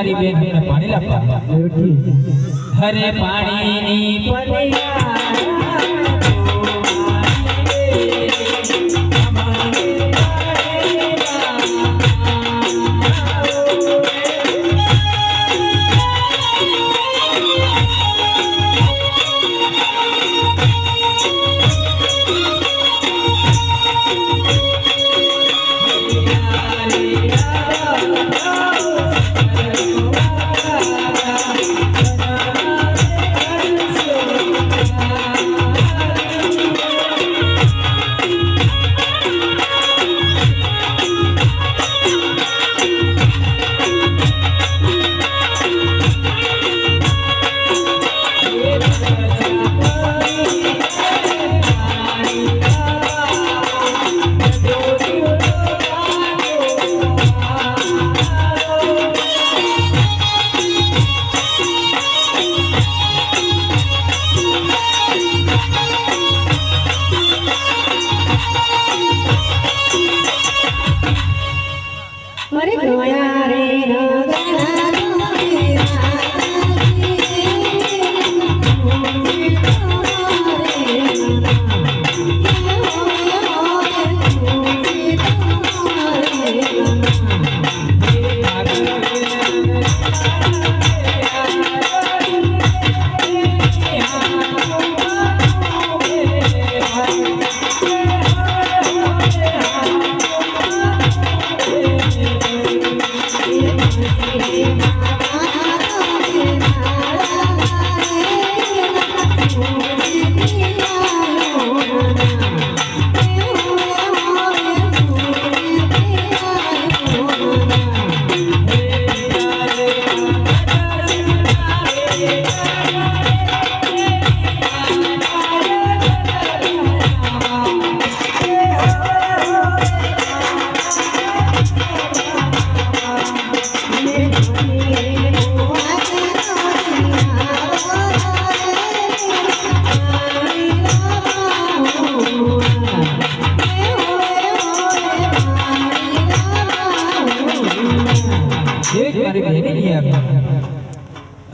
મારી બેન લાવવા હરે પાણીની પલિયા.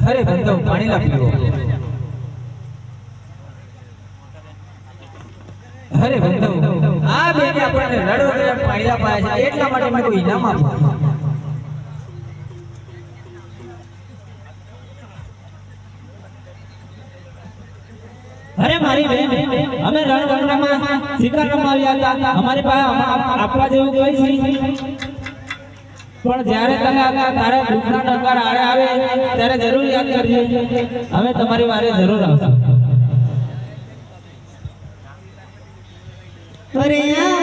હરે બંધો પાણી લાવ્યો હરે બંધો. આ બેને આપણને રડો પાણી લાવ્યા છે. એટલા માટે મેં કોઈ ઇનામ આપ્યું અરે મારી બેન, અમે રણગંગામાં શિકાર રમવા આવ્યા હતા. અમારી પાસે આપવા જેવું કોઈ છે પણ જ્યારે તમે તારા દુઃખના ડંકાર આડે આવે, ત્યારે જરૂર યાદ કરજો. અમે તમારી વારે જરૂર આવશું. અરે આવજો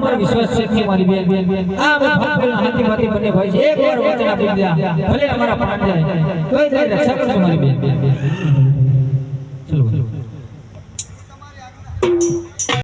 મારા પર વિશ્વાસ છે કે મારી બેન? આ અમે ભક્તોના હાથીમાંથી બને ભાઈ છે. એક વાર વચન આપી દીધા. ભલે અમારા પ્રાણ જાય. કોઈ તોય રક્ષા કરજો મારી બેન. ચલો.